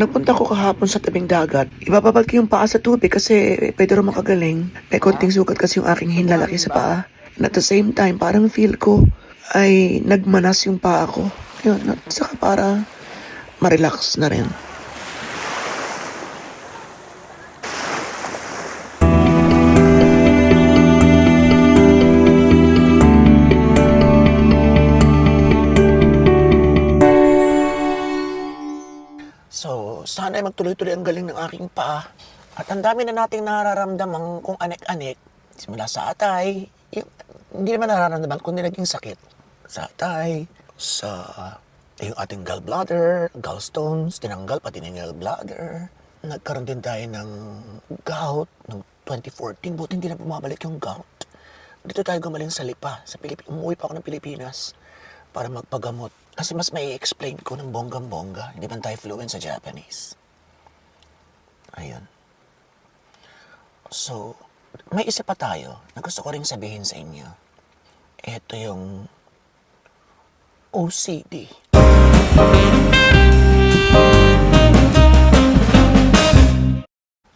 Nagpunta ko kahapon sa tabing dagat. Ibababad ko yung paa sa tubig kasi pwede rin makagaling. May konting sugat kasi yung aking hinlalaki sa paa. And at the same time, parang feel ko ay nagmanas yung paa ko. Yun, at saka para ma-relax na rin. Sana ay magtuloy-tuloy ang galing ng aking paa. At ang dami na nating nararamdaman kung anek-anek. Simula sa atay, yung, hindi naman nararamdaman kundi naging sakit. Sa atay, sa yung ating gallbladder, gallstones, tinanggal pati ng gallbladder. Nagkaroon din tayo ng gout noong 2014. Buti hindi na bumabalik yung gout. Dito tayo gumaling sa Lipa, sa Pilipinas. Umuwi pa ako ng Pilipinas para magpagamot. Kasi mas may explain ko ng bonggang-bongga. Hindi man tayo fluent sa Japanese. Ayun. So, may isa pa tayo na gusto ko rin sabihin sa inyo. Ito yung OCD.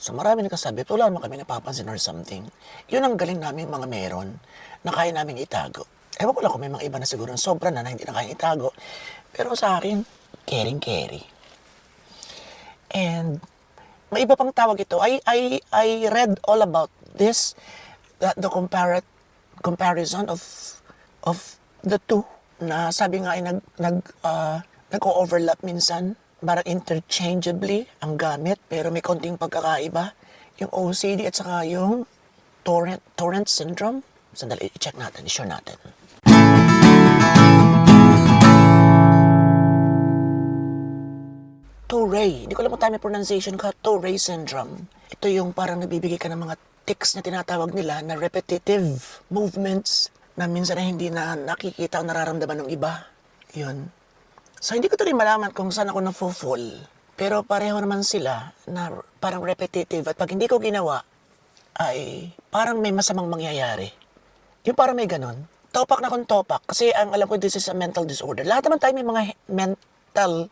So marami nagkasabi, wala naman kami napapansin or something. Yun ang galing namin mga meron na kaya namin itago. Ewan ko lang kung may mga iba na siguro sobra na na hindi na kaya itago. Pero sa akin, caring carry. And may iba pang tawag ito. I, I, I read all about this, that the compar- comparison of of the two na sabi nga ay nag, nag, uh, nag-overlap minsan parang interchangeably ang gamit pero may konting pagkakaiba yung OCD at saka yung torrent, torrent syndrome sandali i-check natin, i-sure natin Tourette. Hindi ko alam kung tama pronunciation ko. Tourette syndrome. Ito yung parang nagbibigay ka ng mga tics na tinatawag nila na repetitive movements na minsan na hindi na nakikita o nararamdaman ng iba. Yun. So, hindi ko rin malaman kung saan ako na-fall. Pero pareho naman sila na parang repetitive. At pag hindi ko ginawa, ay parang may masamang mangyayari. Yung parang may ganun. Topak na kung topak. Kasi ang alam ko, this is a mental disorder. Lahat naman tayo may mga mental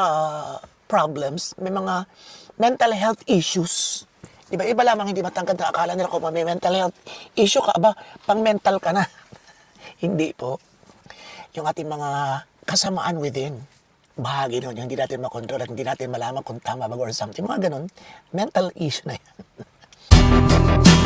uh, problems. May mga mental health issues. Di ba? Iba lamang hindi matangkad na akala nila kung may mental health issue ka, aba, pang mental ka na. hindi po. Yung ating mga kasamaan within, bahagi nun, yung hindi natin makontrol at hindi natin malaman kung tama ba or something. Mga ganun, mental issue na yan.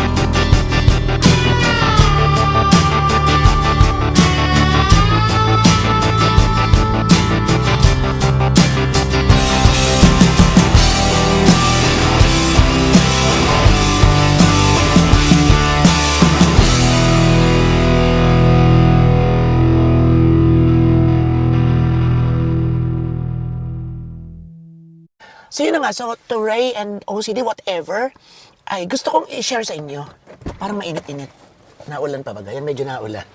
So yun na nga, so to Ray and OCD, whatever, ay gusto kong i-share sa inyo. Parang mainit-init. Naulan pa ba? Yan, medyo naulan.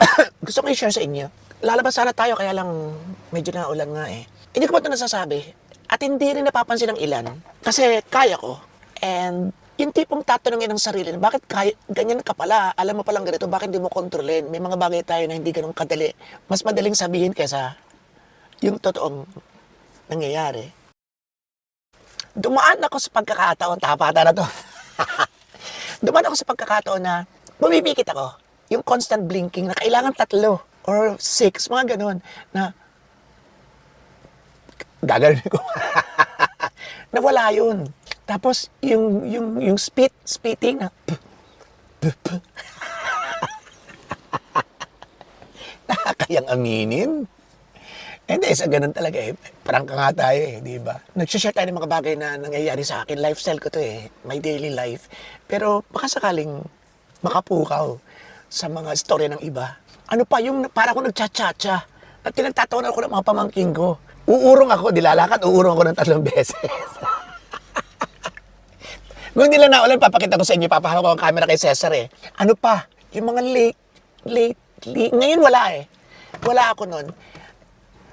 gusto kong i-share sa inyo. Lalabas sana tayo, kaya lang medyo naulan nga eh. Hindi ko pa ito nasasabi. At hindi rin napapansin ng ilan. Kasi kaya ko. And yung tipong tatanungin ng sarili, bakit kaya, ganyan ka pala, alam mo palang ganito, bakit hindi mo kontrolin? May mga bagay tayo na hindi ganun kadali. Mas madaling sabihin kaysa yung totoong nangyayari dumaan ako sa pagkakataon, tapata na to. dumaan ako sa pagkakataon na bumibikit ako. Yung constant blinking na kailangan tatlo or six, mga ganun, na gagawin ko. Nawala yun. Tapos, yung, yung, yung spit, spitting na, nakakayang aminin. Hindi, sa ganun talaga eh. Parang ka nga tayo eh, di ba? Nag-share tayo ng mga bagay na nangyayari sa akin. Lifestyle ko to eh. My daily life. Pero baka sakaling makapukaw sa mga storya ng iba. Ano pa, yung para ako nagchachacha. At tinagtatawanan ako ng mga pamangking ko. Uurong ako, dilalakad, uurong ako ng tatlong beses. Kung lang naulan, papakita ko sa inyo, papahawak ko ang camera kay Cesar eh. Ano pa? Yung mga late, late, late. Ngayon wala eh. Wala ako nun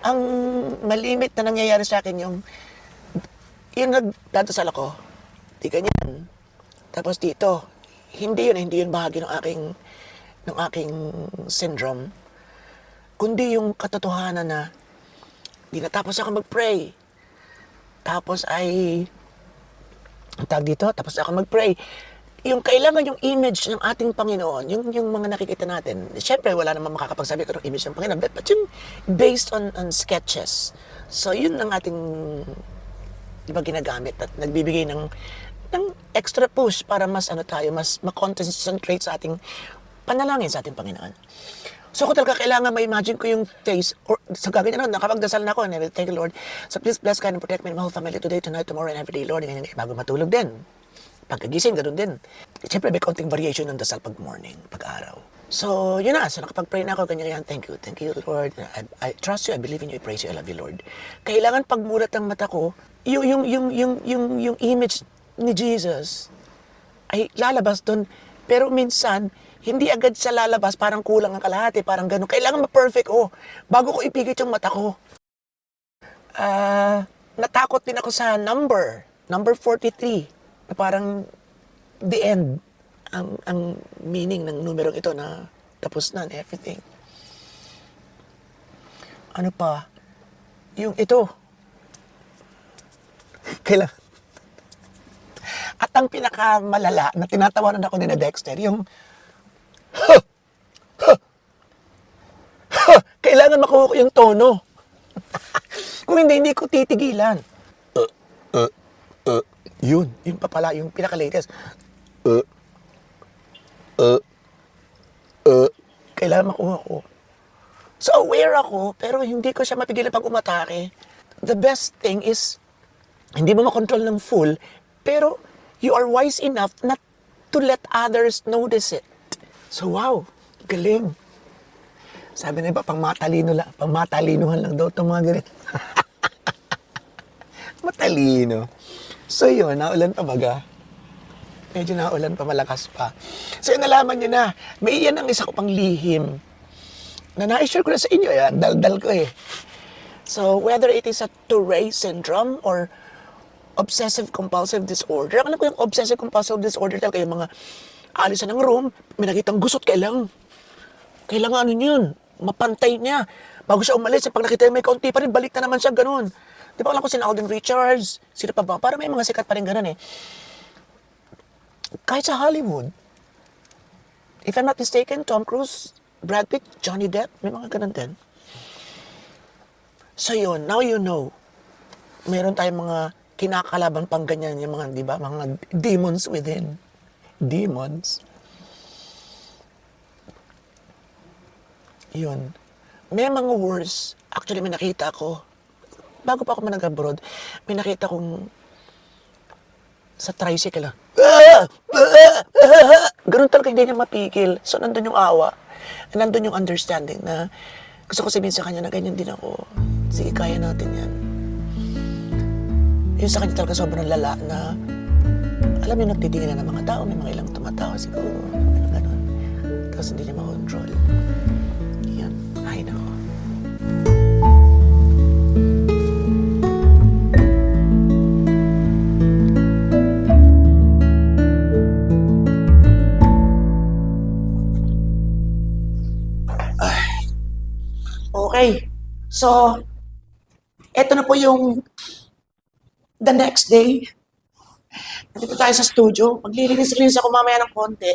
ang malimit na nangyayari sa akin yung yung nagdadasal ako, di ganyan. Tapos dito, hindi yun, hindi yun bahagi ng aking ng aking syndrome. Kundi yung katotohanan na di natapos ako mag-pray. tapos ay, tag dito, tapos ako mag-pray. Yung kailangan yung image ng ating Panginoon, yung, yung mga nakikita natin, siyempre wala namang makakapagsabi ko ng image ng Panginoon, but, but yung based on, on sketches. So yun ang ating di ba ginagamit at nagbibigay ng ng extra push para mas ano tayo, mas ma-concentrate sa ating panalangin sa ating Panginoon. So ko talaga kailangan ma-imagine ko yung face or sa gagawin na nakapagdasal na ako and thank you Lord. So please bless God and protect me and my whole family today, tonight, tomorrow, and every day, Lord. And bago matulog din. Pagkagising, ganun din. Siyempre, may konting variation ng dasal pag morning, pag araw. So, yun na. So, nakapag-pray na ako, ganyan yan. Thank you. Thank you, Lord. I, I trust you. I believe in you. I praise you. I love you, Lord. Kailangan pagmulat ng mata ko, yung, yung, yung, yung, yung, yung image ni Jesus ay lalabas doon. Pero minsan, hindi agad siya lalabas, parang kulang ang kalahati, parang ganun. Kailangan ma-perfect, oh. Bago ko ipigit yung mata ko. Ah, natakot din ako sa number, number 43, na parang the end ang ang meaning ng numerong ito na tapos na everything. Ano pa? Yung ito. Kailangan. At ang pinakamalala na tinatawanan ako ni na Dexter, yung kailangan makuha ko yung tono. Kung hindi, hindi ko titigilan. Uh, uh, yun, yun pa pala, yung pinaka-latest. Uh, uh, uh, kailangan makuha ko. So aware ako, pero hindi ko siya mapigilan pag umatake. The best thing is, hindi mo makontrol ng full, pero you are wise enough not to let others notice it. So wow, galing. Sabi na iba, pang matalino lang, pang matalinuhan lang daw itong mga ganito. Matalino. So yun, naulan pa baga. Medyo naulan pa, malakas pa. So yun, nalaman nyo na, may iyan ang isa ko pang lihim. Na na-share ko na sa inyo, yan, daldal ko eh. So whether it is a Tourette syndrome or obsessive compulsive disorder. Alam ko yung obsessive compulsive disorder talaga yung mga alisan ng room, may nakitang gusot, kailangan, kailangan ano yun, mapantay niya. Bago siya umalis, pag nakita niya may kaunti pa rin, balik na naman siya, ganun. Di ba alam ko si Alden Richards, sino pa ba? Para may mga sikat pa rin ganun eh. Kahit sa Hollywood, if I'm not mistaken, Tom Cruise, Brad Pitt, Johnny Depp, may mga ganun din. So yun, now you know. Meron tayong mga kinakalaban pang ganyan, yung mga, di ba, mga demons within. Demons. Yun. May mga words, actually may nakita ko, bago pa ako manag-abroad, may nakita kong sa tricycle lang. Ah! Ah! Ganun talaga hindi niya mapigil. So, nandun yung awa. And nandun yung understanding na gusto ko sabihin sa kanya na ganyan din ako. Sige, kaya natin yan. Yun sa kanya talaga sobrang lala na alam niyo, nagtitingin na ng mga tao. May mga ilang tumatawa siguro. Ano, ganun. Tapos hindi niya makontrol. So, eto na po yung the next day. Nandito tayo sa studio. Maglilinis-linis ako mamaya ng konti.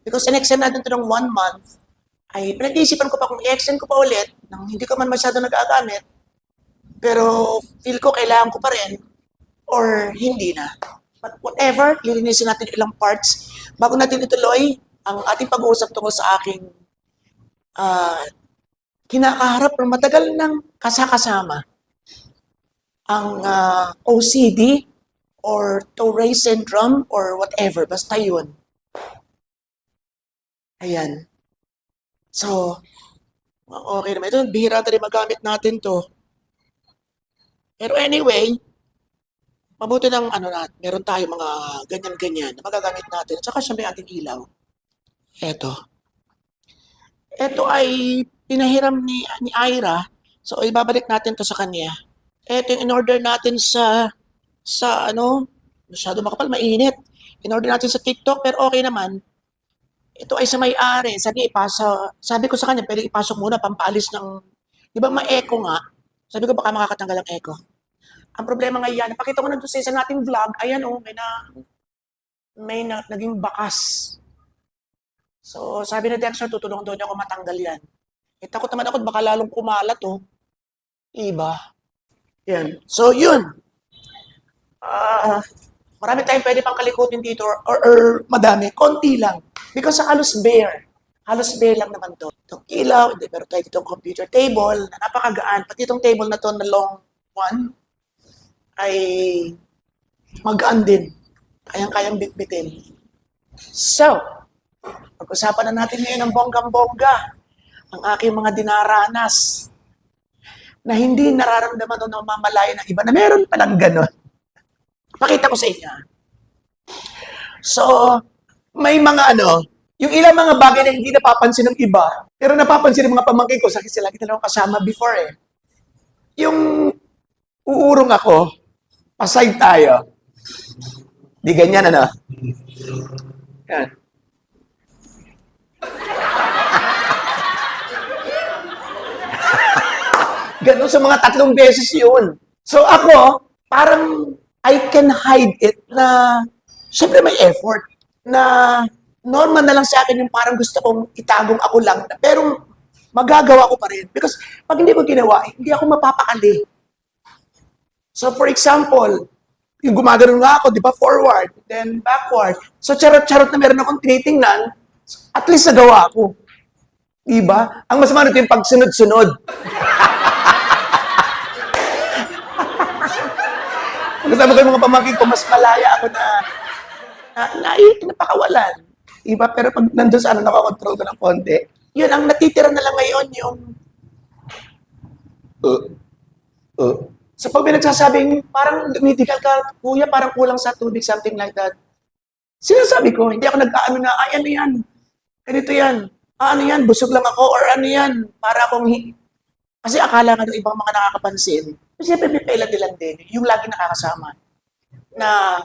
Because in-extend natin ito ng one month, ay pinag-iisipan ko pa kung i-extend ko pa ulit nang hindi ko man masyado nagagamit. Pero feel ko kailangan ko pa rin or hindi na. But whatever, lilinisin natin ilang parts bago natin ituloy ang ating pag-uusap tungkol sa aking ah, kinakaharap ng matagal ng kasakasama ang ah, OCD or Tourette syndrome or whatever. Basta yun. Ayan. So, okay naman. Ito, bihira na magamit natin to. Pero anyway, mabuti ng ano na, meron tayo mga ganyan-ganyan na magagamit natin. At saka may ating ilaw. Eto. Ito ay pinahiram ni, ni Ira. So, ibabalik natin to sa kanya. Ito yung in-order natin sa, sa ano, masyado makapal, mainit. In-order natin sa TikTok, pero okay naman. Ito ay sa may-ari. Sabi, ipasa, sabi ko sa kanya, pwede ipasok muna, pampaalis ng, di ba ma-echo nga? Sabi ko, baka makakatanggal ang echo. Ang problema ngayon, napakita ko na doon sa isa nating vlog, ayan oh, may na, may na, naging bakas. So, sabi ni Dexter, tutulong doon niya ako matanggal yan. Eh, takot naman ako, baka lalong kumalat oh. Iba. Yan. So, yun. Ah, marami tayong pwede pang kalikutin dito or, or, or madami. Konti lang. Because halos bare. Halos bare lang naman to. Itong ilaw, hindi, pero tayo itong computer table na napakagaan. Pati itong table na to na long one ay magaan din. Kayang-kayang bitbitin. So, pag-usapan na natin ngayon ang bonggang-bongga. Ang aking mga dinaranas na hindi nararamdaman o namamalaya ng iba na meron palang ganon. Pakita ko sa inyo. So, may mga ano, yung ilang mga bagay na hindi napapansin ng iba, pero napapansin ng mga pamangkin ko, sa kasi lagi na lang kasama before eh. Yung uurong ako, pasay tayo. Di ganyan ano. Yan. Ganun sa mga tatlong beses yun. So ako, parang I can hide it na syempre may effort na normal na lang sa akin yung parang gusto kong itagong ako lang. Pero magagawa ko pa rin. Because pag hindi ko ginawa, hindi ako mapapakali. So for example, yung gumagano nga ako, di ba, forward, then backward. So charot-charot na meron akong tinitingnan, at least nagawa ko. Di ba? Ang masama nito yung pagsunod-sunod. Kasama ko yung mga pamangkin ko, mas malaya ako na na, na, napakawalan. Iba, pero pag nandun sa ano, nakakontrol ko ng konti, yun, ang natitira na lang ngayon yung uh, uh. So pag may nagsasabing, parang lumitigal ka, kuya, parang kulang sa tubig, something like that. Sinasabi ko, hindi ako nag-ano na, ay, ano yan? Ganito yan. Ah, ano yan? Busog lang ako, or ano yan? Para akong, kasi akala nga ng ibang mga nakakapansin, siyempre may pailan-ilan din, yung lagi nakakasama, na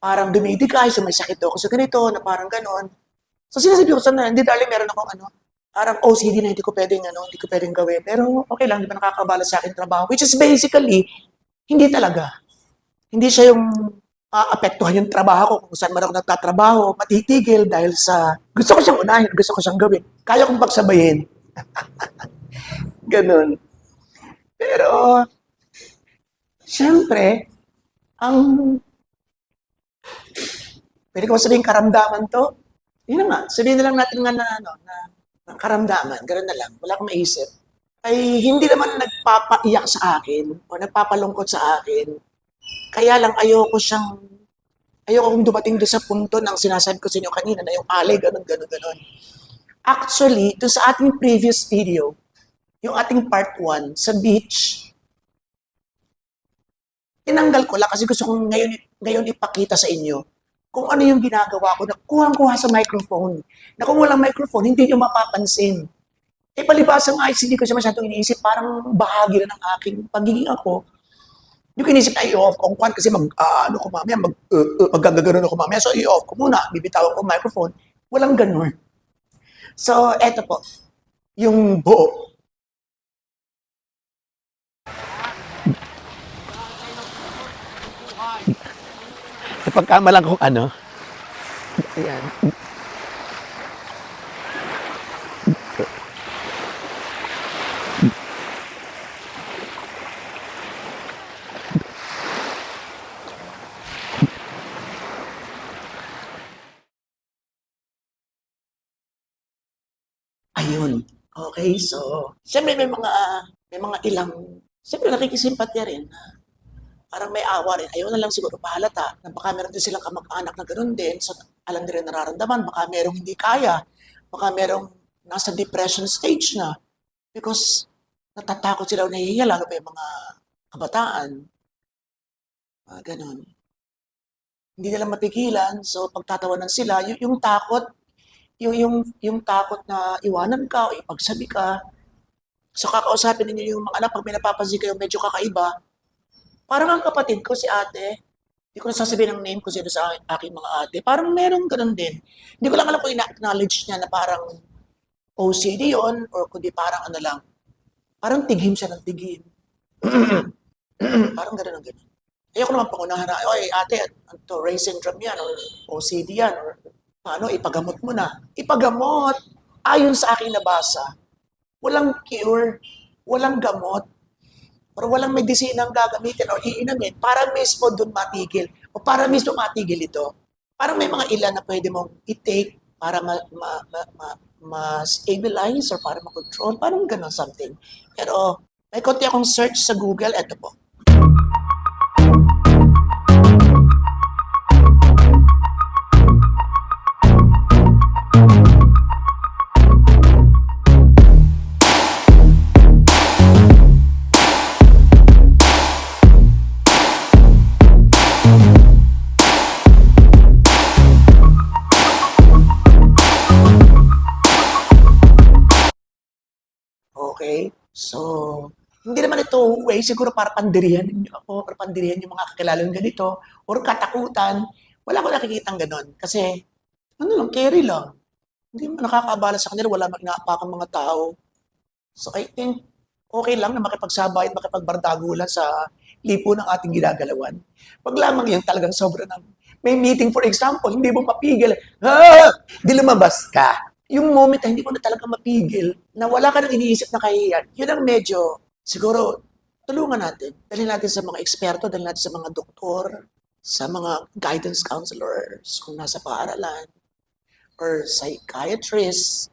parang dumidikay, so may sakit ako sa ganito, na parang ganon. So sinasabi ko sana, hindi darling, meron akong ano, parang OCD na hindi ko pwedeng, ano, hindi ko pwedeng gawin. Pero okay lang, di ba nakakabala sa akin trabaho? Which is basically, hindi talaga. Hindi siya yung aapektuhan yung trabaho ko kung saan man ako nagtatrabaho, matitigil dahil sa gusto ko siyang unahin, gusto ko siyang gawin. Kaya kong pagsabayin. Ganun. Pero, siyempre, ang pwede ko sabihin karamdaman to? Yun nga, sabihin na lang natin nga na, ano, na, na karamdaman, gano'n na lang, wala akong maisip. Ay hindi naman nagpapaiyak sa akin o nagpapalungkot sa akin. Kaya lang ayoko siyang, ayoko kong dumating doon sa punto ng sinasabi ko sa inyo kanina na yung alay, gano'n, gano'n, gano'n. Actually, doon sa ating previous video, yung ating part 1 sa beach, tinanggal ko lang kasi gusto kong ngayon, ngayon ipakita sa inyo kung ano yung ginagawa ko na kuhang-kuha sa microphone. Na kung walang microphone, hindi nyo mapapansin. Eh, palibasa nga, hindi ko siya masyadong iniisip. Parang bahagi na ng aking pagiging ako. Hindi ko iniisip na i-off ko kung kasi mag, ah, ano ko mamaya, mag, uh, uh, magagaganon ako mamaya. So, i-off ko muna. Bibitawan ko microphone. Walang ganun. So, eto po. Yung buo. Napagkamalan kung ano. Ayan. Ayun. Okay, so, siyempre may mga, may mga ilang, siyempre nakikisimpatya rin na parang may awa rin. Ayaw na lang siguro pahalata na baka meron din silang kamag-anak na ganoon din. So, alam rin nararamdaman. Baka merong hindi kaya. Baka merong nasa depression stage na. Because natatakot sila o nahihiya, lalo pa yung mga kabataan. Mga ganun. Hindi nila mapigilan. So, pagtatawanan sila, yung, yung takot, yung, yung, yung takot na iwanan ka o ipagsabi ka. So, kakausapin ninyo yung mga anak, pag may napapansin kayo medyo kakaiba, Parang ang kapatid ko, si ate, hindi ko na sasabihin ang name ko sino sa akin, aking mga ate. Parang merong ganun din. Hindi ko lang alam kung ina-acknowledge niya na parang OCD yon or kundi parang ano lang. Parang tighim siya ng tighim. Parang gano'n ang gano'n. Ayoko naman pangunahan na, oy ate, ito, Ray syndrome yan, or OCD yan, or paano, ipagamot mo na. Ipagamot, ayon sa aking nabasa, walang cure, walang gamot, or walang medisinang gagamitin o iinamin para mismo doon matigil o para mismo matigil ito. Parang may mga ilan na pwede mong i-take para ma, ma, ma, ma, ma-stabilize or para ma-control. Parang ganun something. Pero may konti akong search sa Google, eto po. Ito way siguro para pandirihan ninyo ako or pandirihan yung mga kakilala yung ganito or katakutan. Wala ko nakikita ganon. Kasi, ano lang, carry lang. Hindi mo nakakaabala sa kanila, wala mang inaapakang mga tao. So, I think, okay lang na makipagsabay at makipagbardagulan sa lipo ng ating ginagalawan. Pag lamang yung talagang sobra ng may meeting, for example, hindi mo mapigil, ha! Di lumabas ka. Yung moment na hindi mo na talaga mapigil, na wala ka nang iniisip na kahiyan, yun ang medyo, siguro, tulungan natin. Dalhin natin sa mga eksperto, dalhin natin sa mga doktor, sa mga guidance counselors, kung nasa paaralan, or psychiatrist,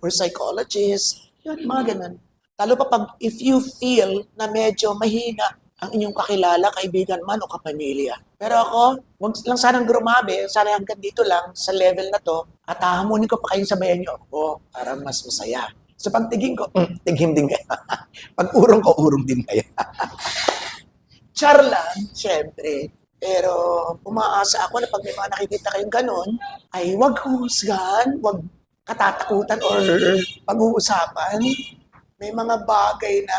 or psychologist, yun, mga ganun. Lalo pa pag, if you feel na medyo mahina ang inyong kakilala, kaibigan man o kapamilya. Pero ako, wag lang sanang grumabi, sana hanggang dito lang, sa level na to, at hahamunin ko pa kayong sabayan niyo ako para mas masaya. So pag tiging ko, mm, tighim din kayo. pag urong ko, urong din kayo. Char lang, syempre. Pero umaasa ako na pag may mga nakikita kayong ganun, ay wag husgan, wag katatakutan or pag-uusapan. May mga bagay na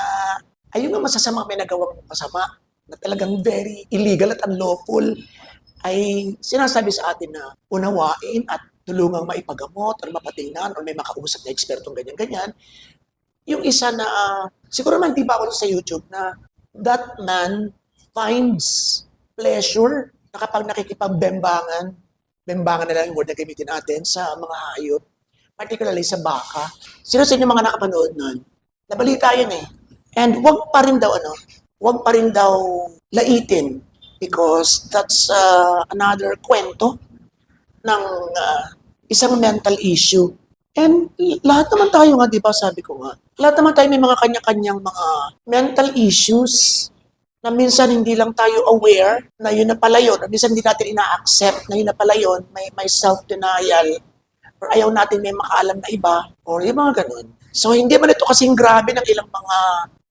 ayun nga masasama may nagawa mong masama na talagang very illegal at unlawful ay sinasabi sa atin na unawain at tulungang maipagamot or mapatingnan or may makausap na ekspertong ganyan-ganyan. Yung isa na, ah, siguro man di ba ako sa YouTube na that man finds pleasure na kapag nakikipagbembangan, bembangan na lang yung word na gamitin natin sa mga hayop, particularly sa baka. Sino sa inyo mga nakapanood nun? Nabalita yun eh. And wag pa rin daw ano, wag pa rin daw laitin because that's uh, another kwento ng uh, isang mental issue. And lahat naman tayo nga, di ba, sabi ko nga, lahat naman tayo may mga kanya-kanyang mga mental issues na minsan hindi lang tayo aware na yun na pala yun, minsan hindi natin ina-accept na yun na pala yun, may, may self-denial, or ayaw natin may makaalam na iba, or yung mga ganun. So, hindi man ito kasing grabe ng ilang mga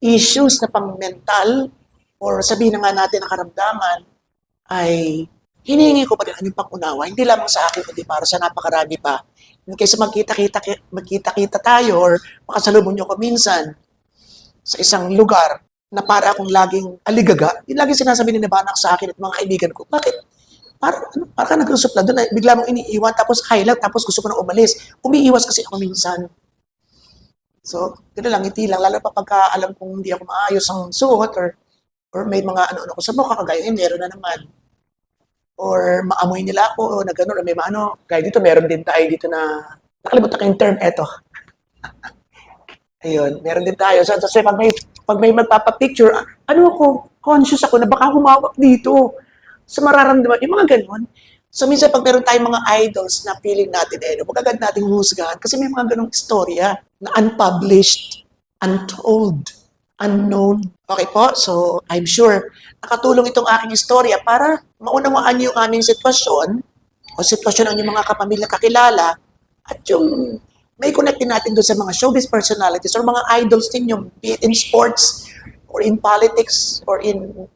issues na pang-mental, or sabihin na nga natin na karamdaman, ay hinihingi ko pa rin ang pangunawa, hindi lamang sa akin, kundi para sa napakarami pa. Kaysa magkita-kita, magkita-kita tayo or makasalubong nyo ko minsan sa isang lugar na para akong laging aligaga, yung laging sinasabi ni Nabanak sa akin at mga kaibigan ko, bakit? Parang, ano, parang ka nagsusupla doon, bigla mong iniiwan, tapos highlight, tapos gusto ko na umalis. Umiiwas kasi ako minsan. So, gano'n lang, ngiti lang. Lalo pa pagka alam kong hindi ako maayos ang suot or or may mga ano-ano ko sa mukha, kagaya yun, meron na naman. Or maamoy nila ako, o na gano'n, may maano. Kaya dito, meron din tayo dito na, nakalimutan ko yung term, eto. Ayun, meron din tayo. So, so pag may, pag may magpapapicture, ah, ano ako, conscious ako na baka humawak dito. So, mararamdaman, yung mga ganun. So, minsan pag meron tayong mga idols na feeling natin, eh, magagad nating husgahan kasi may mga ganong istorya na unpublished, untold, unknown. Okay po? So, I'm sure nakatulong itong aking istorya para maunawaan niyo yung aming sitwasyon o sitwasyon ng inyong mga kapamilya kakilala at yung may connect din natin doon sa mga showbiz personalities or mga idols ninyo, be it in sports or in politics or in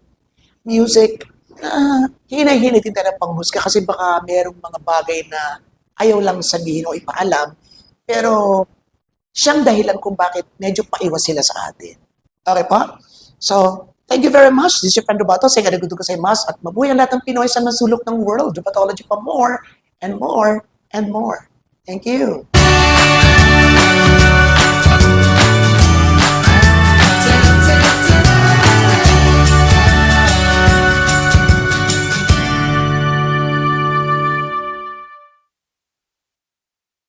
music, na hinay-hinay din tayo ng panghusga kasi baka merong mga bagay na ayaw lang sabihin o ipaalam, pero siyang dahilan kung bakit medyo paiwas sila sa atin. Okay pa? So, thank you very much. This is your friend Robato. Say kadagudu ko sa mas at mabuhay ang lahat ng Pinoy sa masulok ng world. Rheumatology pa more and more and more. Thank you.